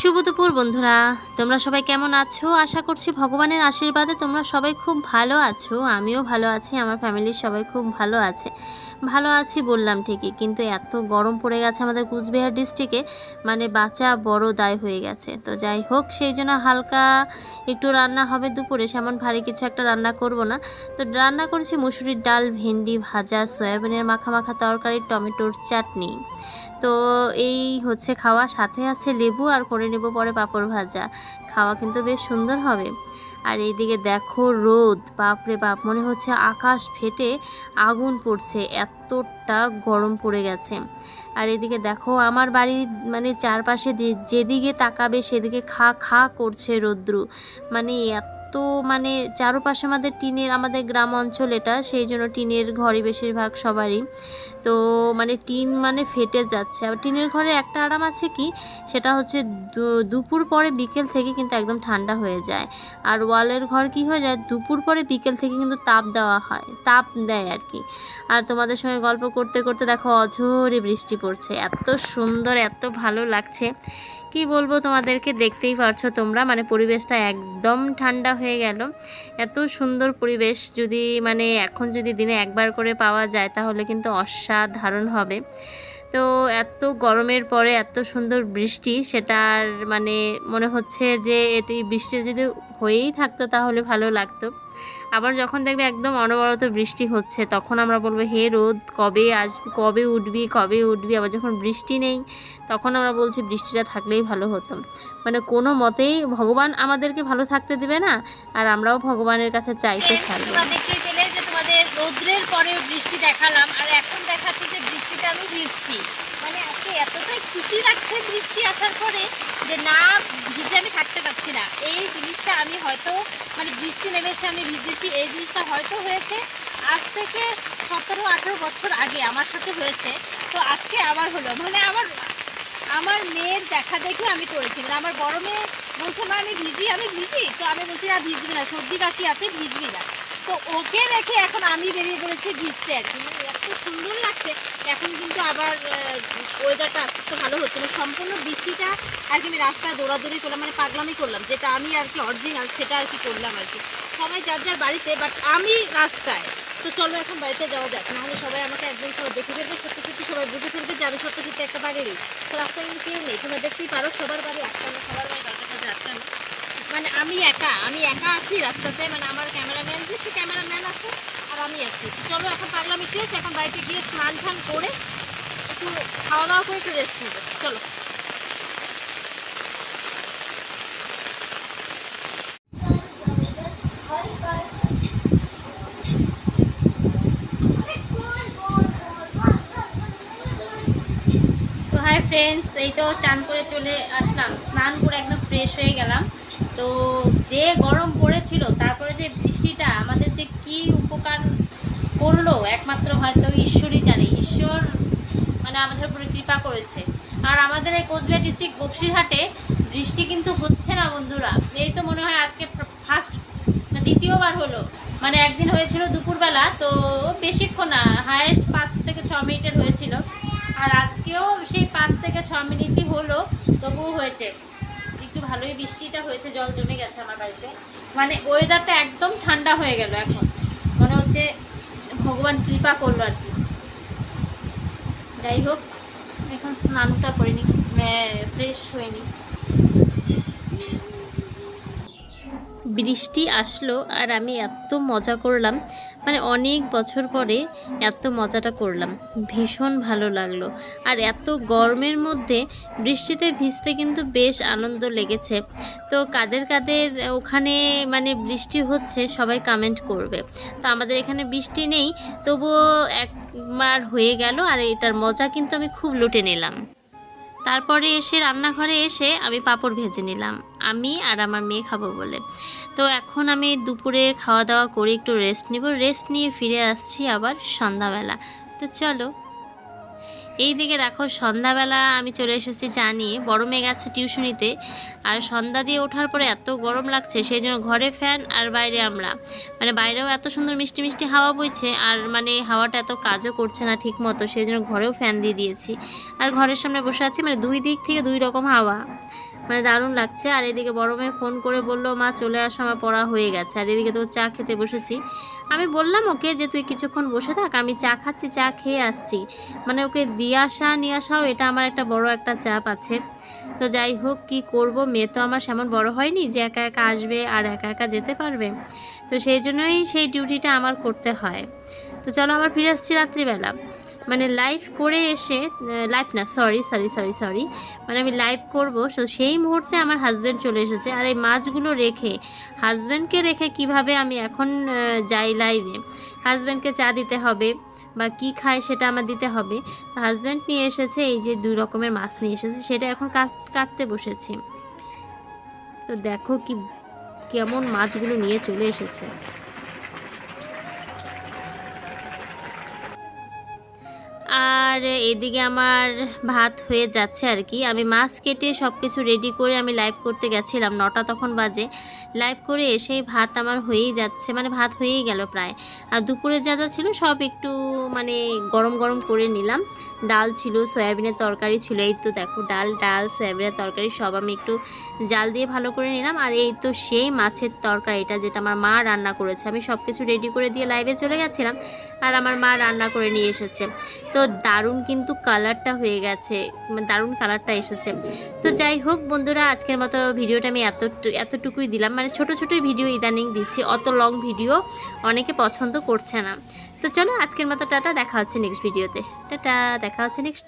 শুভ দুপুর বন্ধুরা, তোমরা সবাই কেমন আছো? আশা করছি ভগবানের আশীর্বাদে তোমরা সবাই খুব ভালো আছো। আমিও ভালো আছি, আমার ফ্যামিলির সবাই খুব ভালো আছে। ভালো আছি বললাম ঠিকই, কিন্তু এত গরম পড়ে গেছে আমাদের কুচবিহার ডিস্ট্রিক্টে মানে বাঁচা বড় দায় হয়ে গেছে। তো যাই হোক, সেই জন্য হালকা একটু রান্না হবে দুপুরে, সেমন ভারী কিছু একটা রান্না করব না। তো রান্না করেছি মুসুরির ডাল, ভেন্ডি ভাজা, সয়াবিনের মাখা মাখা তরকারি, টমেটোর চাটনি। তো এই হচ্ছে খাওয়া, সাথে আছে লেবু আর করে নেব পরে পাঁপড় ভাজা। খাওয়া কিন্তু বেশ সুন্দর হবে। আর এইদিকে দেখো রোদ, বাপরে বাপ, মনে হচ্ছে আকাশ ফেটে আগুন পড়ছে, এতটা গরম পড়ে গেছে। আর এদিকে দেখো আমার বাড়ি মানে চারপাশে যেদিকে তাকাবে সেদিকে খা খা করছে রোদ্রু। মানে এত মানে চারপাশে আমাদের টিনের, আমাদের গ্রাম অঞ্চল এটা, সেই জন্য টিনের ঘরই বেশিরভাগ সবারই। তো মানে টিন মানে ফেটে যাচ্ছে। আর টিনের ঘরে একটা আরাম আছে কি, সেটা হচ্ছে দুপুর পরে বিকেল থেকে কিন্তু একদম ঠান্ডা হয়ে যায়। আর ওয়ালের ঘর কি হয়ে যায়, দুপুর পরে বিকেল থেকে কিন্তু তাপ দেওয়া হয়, তাপ দেয় আর কি। আর তোমাদের সঙ্গে গল্প করতে করতে দেখো অঝোরে বৃষ্টি পড়ছে, এত সুন্দর, এত ভালো লাগছে। কি বলব তোমাদেরকে? দেখতেই পারছ তোমরা। মানে পরিবেশটা একদম ঠান্ডা হয়ে গেল। এত সুন্দর পরিবেশ। যদি মানে এখন যদি দিনে একবার করে পাওয়া যায়, তাহলে কিন্তু অসাধারণ হবে। তো এত গরমের পরে এত সুন্দর বৃষ্টি, সেটার মানে মনে হচ্ছে যে এটি বৃষ্টি যদি হয়েই থাকতো তাহলে ভালো লাগতো। আবার যখন দেখবে একদম অনবরত বৃষ্টি হচ্ছে, তখন আমরা বলব, হে রোদ, কবে আসবি কবে উঠবি কবে উঠবি? আবার যখন বৃষ্টি নেই, তখন আমরা বলছি, বৃষ্টিটা থাকলেই ভালো হতো। মানে কোনো মতেই ভগবান আমাদেরকে ভালো থাকতে দেবে না, আর আমরাও ভগবানের কাছে চাইতে ছাড়বো তোমাদের রৌদ্রের পরে বৃষ্টি দেখালাম, আর এখন দেখাচ্ছে যে বৃষ্টিতে আমি ভিজছি। মানে আজকে এতটাই খুশি লাগছে বৃষ্টি আসার পরে যে না, ভিজে আমি থাকতে পারছি না। এই জিনিসটা আমি হয়তো মানে বৃষ্টি নেমেছে, আমি ভিজেছি, এই জিনিসটা হয়তো হয়েছে আজ থেকে সতেরো, আঠেরো বছর আগে আমার সাথে হয়েছে। তো আজকে আবার হলো। মানে আমার আমার মেয়ের দেখা দেখে আমি করেছি। মানে আমার বড় মেয়ে বলছে, মা, আমি ভিজি আমি ভিজি? তো আমি বলছি, না, ভিজবি না, সর্দি কাশি আছে, ভিজবি না। তো ওকে রেখে এখন আমি বেরিয়ে পড়েছি ভিজতে আর কি। মানে এত সুন্দর লাগছে। এখন কিন্তু আবার ওয়েদারটা আস্তে আস্তে ভালো হচ্ছে মানে সম্পূর্ণ বৃষ্টিটা আর কি আমি রাস্তায় দৌড়াদৌড়ি করলাম মানে পাগলামি করলাম। যেটা আমি আর কি অরিজিনাল সেটা আর কি করলাম আর কি। সবাই যার যার বাড়িতে বাট আমি রাস্তায়। তো চলো এখন বাড়িতে যাওয়া যাক। নাহলে সবাই আমাকে একদম সবাই দেখে ফেলবে, সত্যি সত্যি সবাই বুঝে ফেলবে যে আমি সত্যি সত্যি একটা বাড়িরই তো রাস্তায় কিন্তু কেউ নেই। তোমরা দেখতেই পারো, সবার বাড়ি একটা সবার বাড়ি একটা না মানে আমি একা আমি একা আছি রাস্তাতে মানে আমার ক্যামেরাম্যান যে, সে ক্যামেরাম্যান আছে আর আমি আছি। চলো, এখন পাগলামি শেষ, এখন বাড়িতে গিয়ে স্নান টান করে একটু খাওয়া দাওয়া করে একটু রেস্ট নেব। চলো। ফ্রেন্ডস এই তো চান করে চলে আসলাম। স্নান করে একদম ফ্রেশ হয়ে গেলাম। তো যে গরম পড়েছিল, তারপরে যে বৃষ্টিটা, আমাদের যে কি উপকার করল, একমাত্র হয়তো ঈশ্বরই জানে। ঈশ্বর মানে আমাদের উপরে কৃপা করেছে। আর আমাদের এই কোচবিহার ডিস্ট্রিক্ট বক্সিরহাটে বৃষ্টি কিন্তু হচ্ছে না, বন্ধুরা। এই তো মনে হয় আজকে ফার্স্ট দ্বিতীয়বার হলো। মানে একদিন হয়েছিল দুপুরবেলা, তো বেশিক্ষণ না হায়েস্ট পাঁচ থেকে ছ মিনিটের হয়েছিল। আর আজকেও সেই পাঁচ থেকে ছ মিনিটই হলো, তবুও হয়েছে। ভালোই বৃষ্টিটা হয়েছে, জল জমে গেছে আমার বাড়িতে। মানে ওয়েদারটা একদম ঠান্ডা হয়ে গেল এখন। মনে হচ্ছে ভগবান কৃপা করল আর কি। যাই হোক, এখন স্নানটা করিনি ফ্রেশ হয়নি। বৃষ্টি আসলো আর আমি এত মজা করলাম। মানে অনেক বছর পরে এত মজাটা করলাম। ভীষণ ভালো লাগল। আর এত গরমের মধ্যে বৃষ্টিতে ভিজতে কিন্তু বেশ আনন্দ লেগেছে। তো কাদের কাদের ওখানে মানে বৃষ্টি হচ্ছে সবাই কমেন্ট করবে। তো আমাদের এখানে বৃষ্টি নেই, তবুও একবার হয়ে গেল আর এটার মজা কিন্তু আমি খুব লুটে নিলাম। তারপরে এসে রান্নাঘরে এসে আমি পাঁপড় ভেজে নিলাম। আমি আর আমার মেয়ে খাব বলে। তো এখন আমি দুপুরে খাওয়া দাওয়া করে একটু রেস্ট নিব। রেস্ট নিয়ে ফিরে আসছি আবার সন্ধ্যাবেলা। তো চলো। এই দিকে দেখো সন্ধ্যাবেলা আমি চলে এসেছি জানি বড় মেয়ে গেছে টিউশনিতে। আর সন্ধ্যা দিয়ে ওঠার পরে এত গরম লাগছে, সেই জন্য ঘরে ফ্যান আর বাইরে আমরা। মানে বাইরেও এত সুন্দর মিষ্টি মিষ্টি হাওয়া বইছে আর মানে হাওয়াটা এত কাজও করছে না ঠিক মতো সেই জন্য ঘরেও ফ্যান দিয়ে দিয়েছি। আর ঘরের সামনে বসে আছি মানে দুই দিক থেকে দুই রকম হাওয়া। মানে দারুণ লাগছে। আর এদিকে বড় মেয়ে ফোন করে বলল, মা, চলে আসো, আমার পড়া হয়ে গেছে। আর এদিকে তো চা খেতে বসেছি। আমি বললাম, ওকে, যে তুই কিছুক্ষণ বসে থাক, আমি চা খাচ্ছি, চা খেয়ে আসছি। মানে ওকে দিয়ে আসা, নিয়ে আসাও, এটা আমার একটা বড় একটা চাপ আছে। তো যাই হোক, কি করব? মেয়ে তো আমার সেমন বড় হয়নি যে একা একা আসবে আর একা একা যেতে পারবে। তো সেই জন্যই সেই ডিউটিটা আমার করতে হয়। তো চলো আবার ফিরে আসছি রাত্রিবেলা। মানে লাইভ করে এসে লাইভ না সরি সরি সরি সরি মানে আমি লাইভ করব তো সেই মুহূর্তে আমার হাজব্যান্ড চলে এসেছে। আর এই মাছগুলো রেখে হাজব্যান্ডকে রেখে কীভাবে আমি এখন যাই লাইভে হাজব্যান্ডকে চা দিতে হবে বা কি খায় সেটা আমার দিতে হবে। হাজব্যান্ড নিয়ে এসেছে, এই যে দুই রকমের মাছ নিয়ে এসেছে, সেটা এখন কাট- কাটতে বসেছি। তো দেখো কি কেমন মাছগুলো নিয়ে চলে এসেছে। আর এদিকে আমার ভাত হয়ে যাচ্ছে আর কি। আমি মাছ কেটে সব কিছু রেডি করে আমি লাইভ করতে গেছিলাম। নটা তখন বাজে। লাইভ করে এসেই ভাত আমার হয়েই যাচ্ছে। মানে ভাত হয়েই গেল প্রায়। আর দুপুরে যা যা ছিল সব একটু মানে গরম গরম করে নিলাম। ডাল ছিল, সয়াবিনের তরকারি ছিল। এই তো দেখো ডাল ডাল, সয়াবিনের তরকারি সব আমি একটু জাল দিয়ে ভালো করে নিলাম। আর এই তো সেই মাছের তরকারিটা যেটা আমার মা রান্না করেছে। আমি সব কিছু রেডি করে দিয়ে লাইভে চলে গেছিলাম। আর আমার মা রান্না করে নিয়ে এসেছে। তো দারুণ কিন্তু কালারটা হয়ে গেছে মানে দারুণ কালারটা এসেছে। তো যাই হোক বন্ধুরা, আজকের মতো ভিডিওটা আমি এত এতটুকুই দিলাম। মানে ছোট ছোটোই ভিডিও ইদানিং দিচ্ছি, অত লং ভিডিও অনেকে পছন্দ করছে না। তো চলো আজকের মতো টাটা, দেখা হচ্ছে নেক্সট ভিডিওতে টাটা, দেখা হচ্ছে নেক্সট